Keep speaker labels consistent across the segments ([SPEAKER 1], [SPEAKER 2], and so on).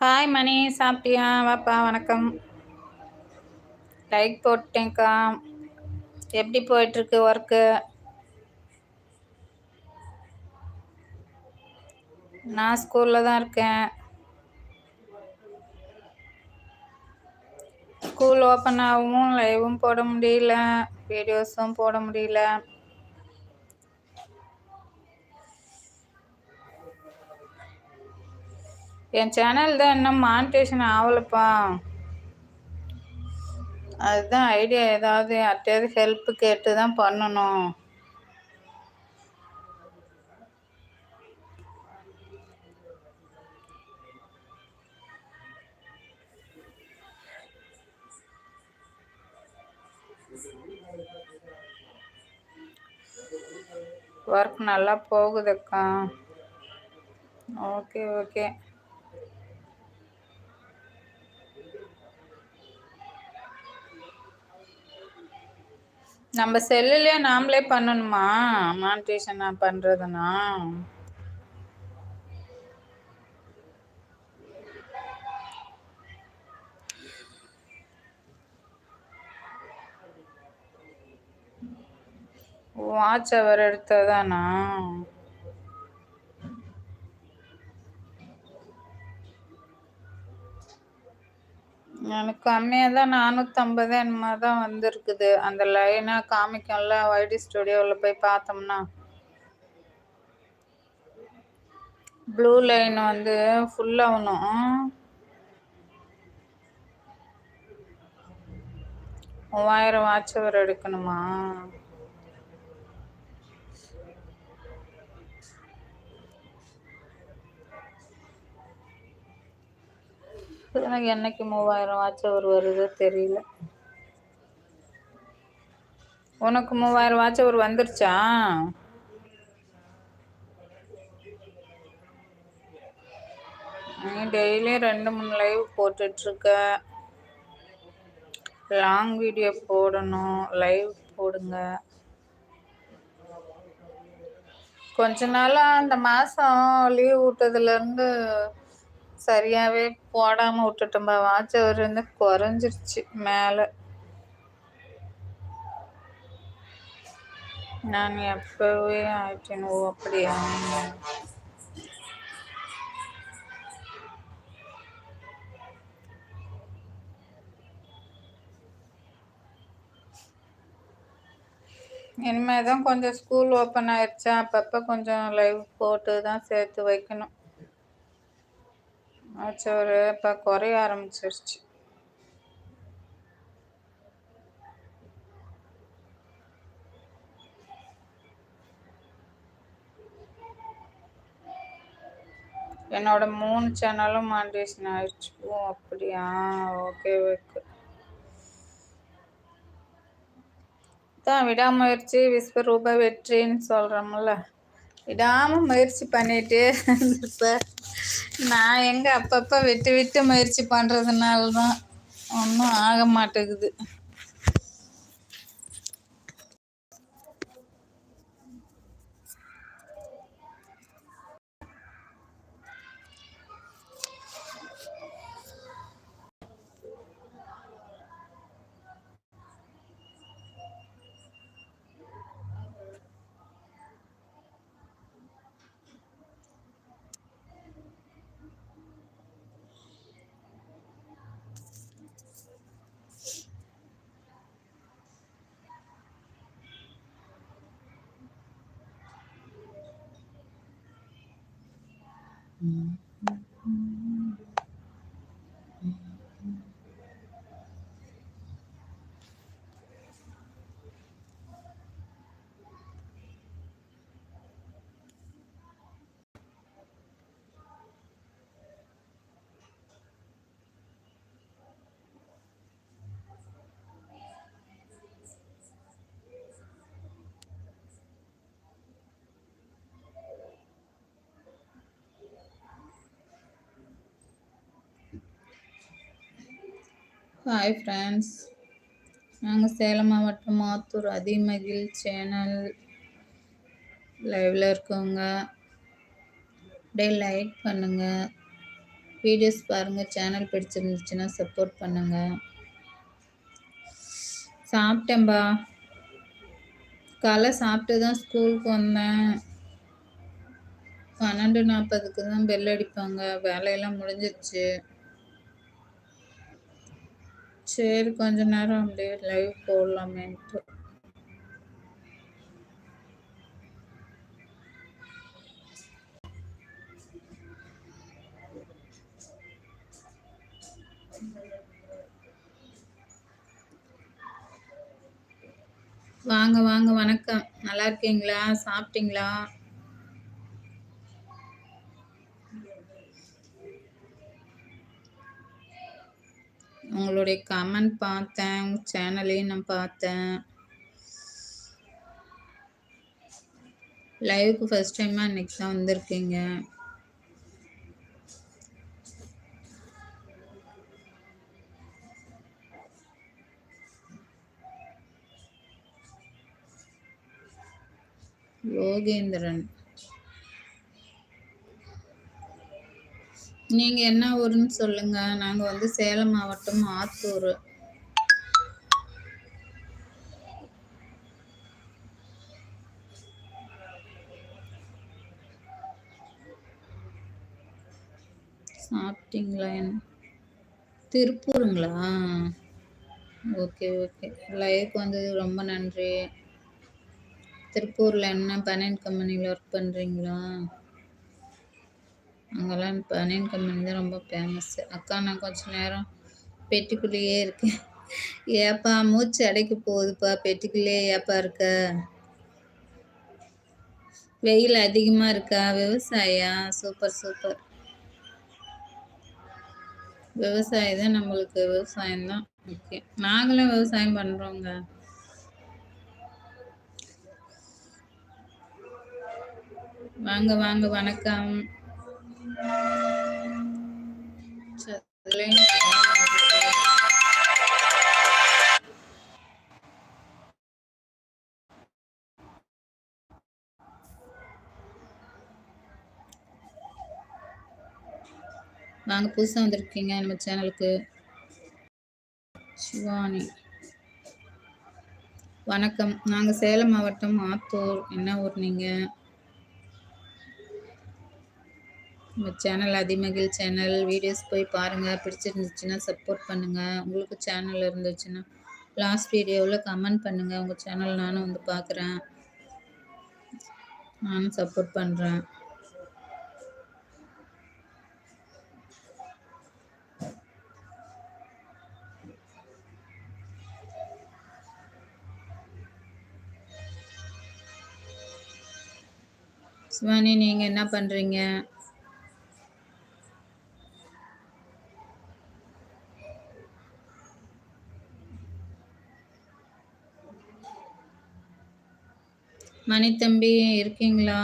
[SPEAKER 1] Hi மணி சாப்பிட்டியா? வாப்பா வணக்கம். லைக் போட்டேங்க்கா எப்படி போயிட்டுருக்கு ஒர்க்கு நான் ஸ்கூலில் தான் இருக்கேன். ஸ்கூல் ஓப்பன் ஆகவும் லைவும் போட முடியல. வீடியோஸும் போட முடியல. என் சேனல் தான் இன்னும் மானிட்டேஷன் ஆகலப்பா. அதுதான் ஐடியா ஏதாவது யார்கிட்டயாவது ஹெல்ப் கேட்டு தான் பண்ணணும். ஒர்க் நல்லா போகுதுக்கா. ஓகே ஓகே நம்ம செல்லுலேயே நாமளே பண்ணணுமா? மானிட்டேஷன் பண்றதுனா? வாட்ச் அவர் எடுத்ததானா? எனக்கு கம்மியாக தான் நானூற்றம்பது என்னமோ தான் வந்திருக்குது. அந்த லைனாக காமிக்கும்ல ஒய்டி ஸ்டுடியோவில் போய் பார்த்தோம்னா. ப்ளூ லைன் வந்து ஃபுல்லாகணும் மூவாயிரம் வாட்ச் அவர் எடுக்கணுமா? எனக்கு என்னைக்கு மூவாயிரம் வாட்ச் அவர் வருதோ தெரியல. உனக்கு மூவாயிரம் வாட்ச் அவர் வந்துருச்சா? நீ டெய்லியும் ரெண்டு மூணு லைவ் போட்டுட்ருக்க. லாங் வீடியோ போடணும். லைவ் போடுங்க. கொஞ்ச நாளாக அந்த மாதம் லீவ் விட்டதுலேருந்து சரியாகவே போடாமல் விட்டுட்டோம்பா வாட்ச் அவர் வந்து குறைஞ்சிருச்சு மேலே. நான் எப்போவே ஆயிட்டேன் ஓ அப்படியா? இனிமேல் தான் கொஞ்சம் ஸ்கூல் ஓப்பன் ஆயிடுச்சா அப்பப்போ கொஞ்சம் லைவ் போட்டு தான் சேர்த்து வைக்கணும். ஒரு இப்போ குறைய ஆரம்பிச்சிருச்சு. என்னோட மூணு சேனலும் மாண்டேஷன் ஆயிடுச்சு. ஓ அப்படியா? Okay okay. தான் விடாமுயற்சி விஸ்வரூப வெற்றின்னு சொல்கிறோம்ல விடாமல் முயற்சி பண்ணிகிட்டே இருந்திருப்பேன் நான் எங்கே அப்பப்போ விட்டு விட்டு முயற்சி பண்ணுறதுனால தான் ஒன்றும் ஆக மாட்டேங்குது. ஹாய் ஃப்ரெண்ட்ஸ் நாங்கள் சேலம் மாவட்டம் மாத்தூர் அதிமகில் சேனல் லைவில் இருக்கோங்க. அப்படியே லைக் பண்ணுங்கள் வீடியோஸ் பாருங்கள் சேனல் பிடிச்சிருந்துச்சுன்னா சப்போர்ட் பண்ணுங்கள் சாப்பிட்டேன்பா. காலை சாப்பிட்டு தான் ஸ்கூலுக்கு வந்தேன். பன்னெண்டு நாற்பதுக்கு தான் பெல் அடிப்பாங்க. வேலையெல்லாம் முடிஞ்சிருச்சு. சரி கொஞ்ச நேரம் அப்படியே லைவ் போடலாமேன்ட்டு. வாங்க வாங்க வணக்கம். நல்லா இருக்கீங்களா? சாப்பிட்டீங்களா? உங்களுடைய கமெண்ட் பார்த்தேன். உங்கள் சேனலையும் நான் பார்த்தேன். லைவுக்கு ஃபஸ்ட் டைமாக இன்னைக்கு தான் வந்திருக்கீங்க. யோகேந்திரன். நீங்க என்ன ஊருன்னு சொல்லுங்க. நாங்க வந்து சேலம் மாவட்டம் ஆத்தூர். சாப்பிட்டீங்களா என்ன? திருப்பூருங்களா? Okay okay. லைவுக்கு வந்தது ரொம்ப நன்றி. திருப்பூரில் என்ன பனியன் கம்பெனியில் ஒர்க் பண்ணுறீங்களா அங்கெல்லாம் பனியன் கம்பெனி தான் ரொம்ப ஃபேமஸ்ஸு அக்கா நான் கொஞ்சம் நேரம் பெட்டிக்குள்ளேயே இருக்கேன். ஏப்பா மூச்சு அடைக்க போகுதுப்பா. பெட்டிக்குள்ளேயே ஏப்பா இருக்க? வெயில் அதிகமாக இருக்கா? விவசாயா? சூப்பர் சூப்பர் விவசாயம் தான் நம்மளுக்கு விவசாயம் தான் முக்கியம். நாங்களும் விவசாயம் பண்ணுறோங்க வாங்க வாங்க. வணக்கம். வாங்க புதுசாக வந்திருக்கீங்க நம்ம சேனலுக்கு. சிவானி. வணக்கம். நாங்கள் சேலம் மாவட்டம் ஆத்தூர். என்ன ஊர் நீங்கள் நம்ம சேனல் அதிமகிழ் சேனல் வீடியோஸ் போய் பாருங்கள் பிடிச்சிருந்துச்சுன்னா சப்போர்ட் பண்ணுங்கள் உங்களுக்கு சேனல் இருந்துச்சுன்னா லாஸ்ட் வீடியோவில் கமெண்ட் பண்ணுங்கள் உங்கள் சேனல் நானும் வந்து பார்க்குறேன் நானும் சப்போர்ட் பண்ணுறேன் சிவானி நீங்கள் என்ன பண்ணுறீங்க மணித்தம்பி இருக்கீங்களா?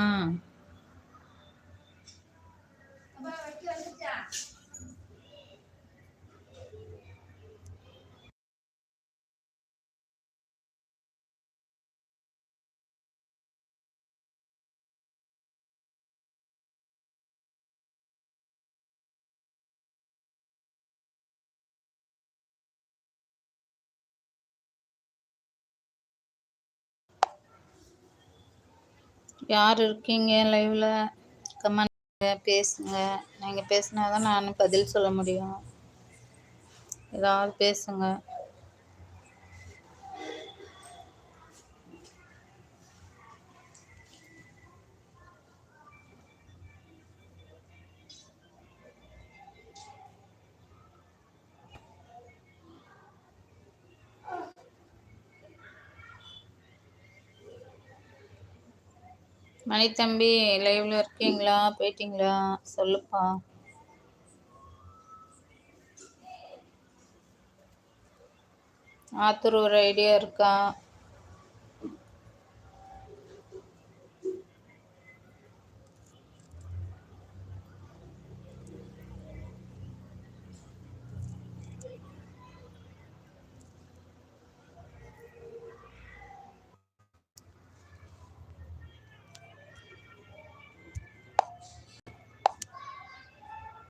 [SPEAKER 1] யார் இருக்கீங்க லைவில் கமெண்ட் பேசுங்க. நீங்கள் பேசினா தான் நான் பதில் சொல்ல முடியும். ஏதாவது பேசுங்க. மணித்தம்பி லைவ்ல இருக்கீங்களா? போயிட்டீங்களா? சொல்லுப்பா. ஆத்தூர் ஒரு ஐடியா இருக்கா?